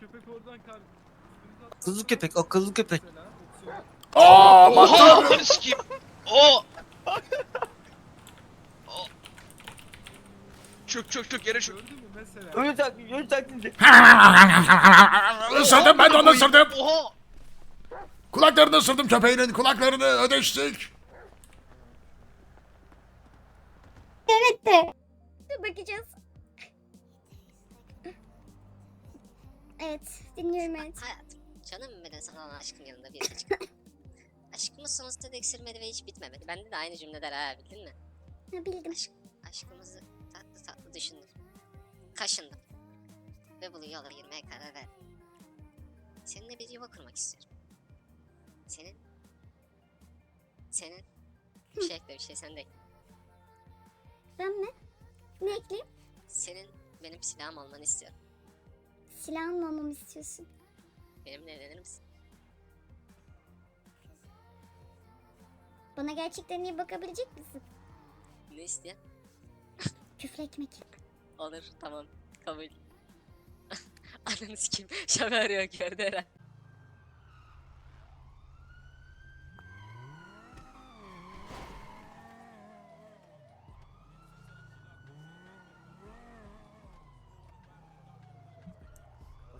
köpek oradan kar. Akıllı köpek, akıllı köpek. Aa Oha! sikeyim. Oo! Oo. Çök çök çök yere çök. Gördün mü mesela? Ölü taklit, ölü taklidi. Isırdım ben de onu ısırdım. Oha! Kulaklarını ısırdım köpeğinin kulaklarını ödeştik. Evet de. Dur bakacağız. Evet, dinliyorum evet. Hayatım, canım benim sana olan aşkın yanında bir açık. Aşkımız sonsuza dek sürmedi ve hiç bitmemedi. Bende de aynı cümleler ha bildin mi? Ha, bildim. Aşk, aşkımızı tatlı tatlı düşündüm. Kaşındım. Ve bu yola girmeye karar verdim. Seninle bir yuva kurmak istiyorum. Senin... Senin... Bir şey ekle bir şey sen de ekle. Ben ne? Ne ekleyeyim? Senin benim silahım olmanı istiyorum. Silahın mı istiyorsun? Benimle evlenir misin? Bana gerçekten iyi bakabilecek misin? Ne isteyen? Küfretmek. Olur tamam kabul. Ananı sikeyim. Şabe arıyor gördü herhalde.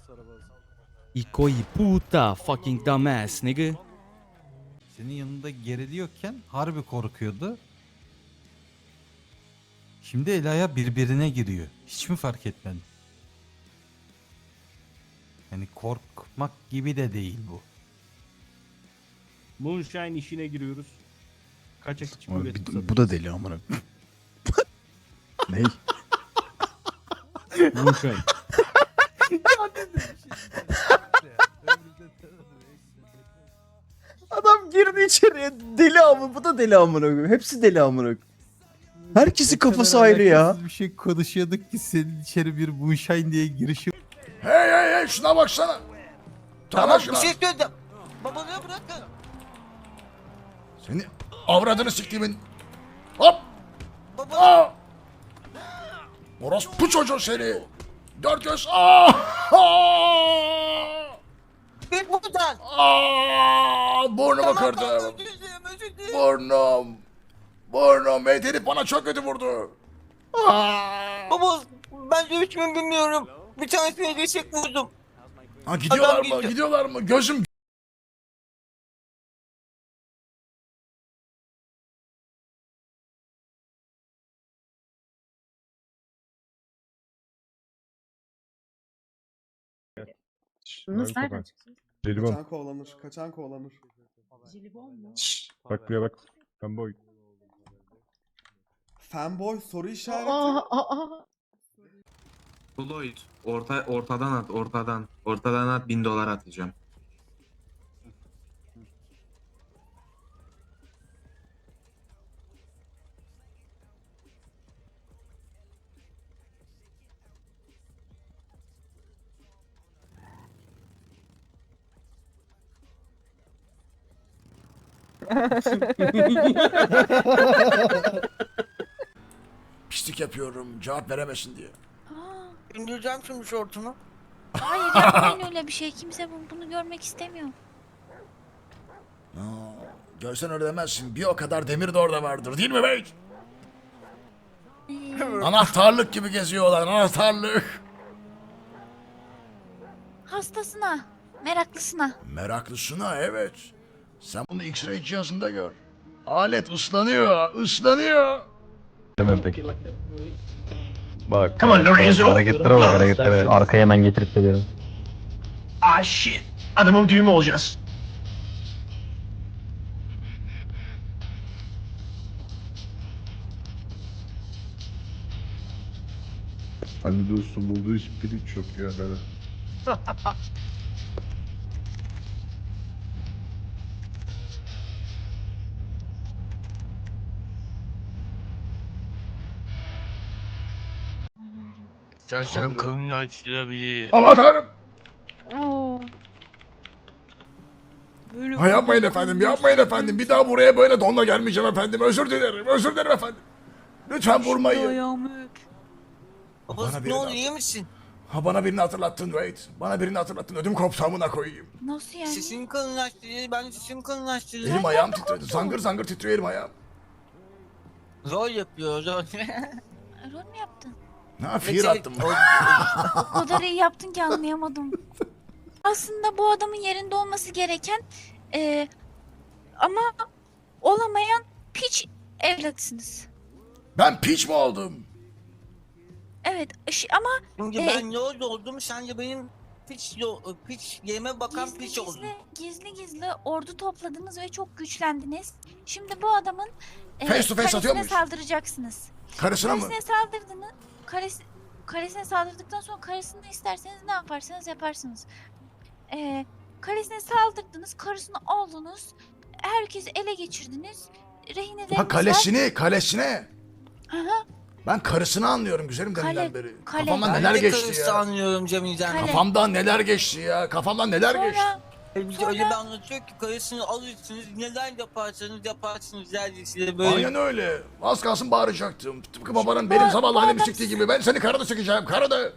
De puta fucking dumbass nigga. Senin yanında geriliyorken harbi korkuyordu. Şimdi Ela'ya birbirine giriyor. Hiç mi fark etmedin? Yani korkmak gibi de değil bu. Moonshine işine giriyoruz. Kaçak içki bir- bu da deli amına. Ney? satıyoruz. Moonshine. Girdi içeriye. Deli amına, bu da deli amına koyayım. Hepsi deli amına koyayım. Kadar kafası ayrı ya. Bir şey konuşuyorduk ki senin içeri bir moonshine diye girişi Hey hey hey şuna baksana. Tamam bir şey söyledim. Babalığı bırakın. Seni avradını siktimin. Hop. Baba. Aa. Orospu çocuğu seni. Dört göz. Aa. Aa. Buradan. Aa. Burnumu Tamam, kırdım. tamam, özür dilerim özür dilerim. Burnum. Burnum. Herif bana çok kötü vurdu. Aa. Baba ben dövüşmeyi bilmiyorum. Bir tanesine geçek vurdum. Ha gidiyorlar Adam mı? gidiyor. Gidiyorlar mı? Gözüm Nasıl nereden Jelibon. Kaçan kovalanır, kaçan kovalanır. Şşş, Bak buraya bak. Fanboy. Fanboy soru işareti. Floyd orta ortadan at ortadan. Ortadan at bin dolar atacağım. pislik yapıyorum. Cevap veremesin diye. İndireceğim şimdi şortunu. Hayır yapmayın öyle bir şey. Kimse bunu görmek istemiyor. Aa, görsen öyle demezsin. Bir o kadar demir de orada vardır değil mi bey? Anahtarlık gibi geziyorlar. Anahtarlık. Hastasına, meraklısına. Meraklısına evet. Sen bunu X-ray cihazında gör. Alet ıslanıyor. ıslanıyor. Hemen peki. Bak. Hareketlere bak hareketlere. Arkaya hemen getirip geliyorum. Ah shit. Adamın düğümü olacağız. Hani dostum bulduğu hiç pirinç yok Böyle. Sen kanını açtırabilir. Aman tanrım. Böyle Ha, yapmayın efendim. Yapmayın efendim. Bir daha buraya böyle donla gelmeyeceğim efendim. Özür dilerim. Özür dilerim efendim. Lütfen vurmayın. Baba Bana ne biri oldu lazım. iyi misin? Ha bana birini hatırlattın Wade. Bana birini hatırlattın. Ödüm koptu amına koyayım. Nasıl yani? Sesini kalınlaştırır, ben sesimi kalınlaştırırım. Elim ayağım titredi. Zangır zangır titriyor elim ayağım. Rol yapıyor, rol. Rol mü yaptın? Ha fiir attım. O kadar iyi yaptın ki anlayamadım. Aslında bu adamın yerinde olması gereken e, ama olamayan piç evlatsınız. Ben piç mi oldum? Evet ama Şimdi Ee, ben rol oldum, sen de benim piç, yo- piç yeme bakan gizli piç oldun. gizli, gizli gizli ordu topladınız ve çok güçlendiniz. Şimdi bu adamın e, Face to face atıyor karesine muyuz? saldıracaksınız. Karısına mı? Karesine saldırdınız. Karesi, karesine saldırdıktan sonra karısını isterseniz ne yaparsanız yaparsınız. Ee, karesine saldırdınız, karısını aldınız, herkesi ele geçirdiniz. Rehineleriniz Ha var. kalesini, kalesine. Hı hı. Ben karısını anlıyorum güzelim Kale, deminden beri. kale. Kafamdan Ben neler de geçti karısı ya. anlıyorum Cemil'den. Kale. Kafamdan neler geçti ya. Kafamdan neler geçti. Sonra Bize öyle bir anlatıyor ki karısını alırsınız, neler yaparsanız yaparsınız der size böyle. Aynen öyle. Az kalsın bağıracaktım. Tıpkı babanın benim bu sabah halimi adam siktiği gibi. Ben seni karını sikeceğim. Karını.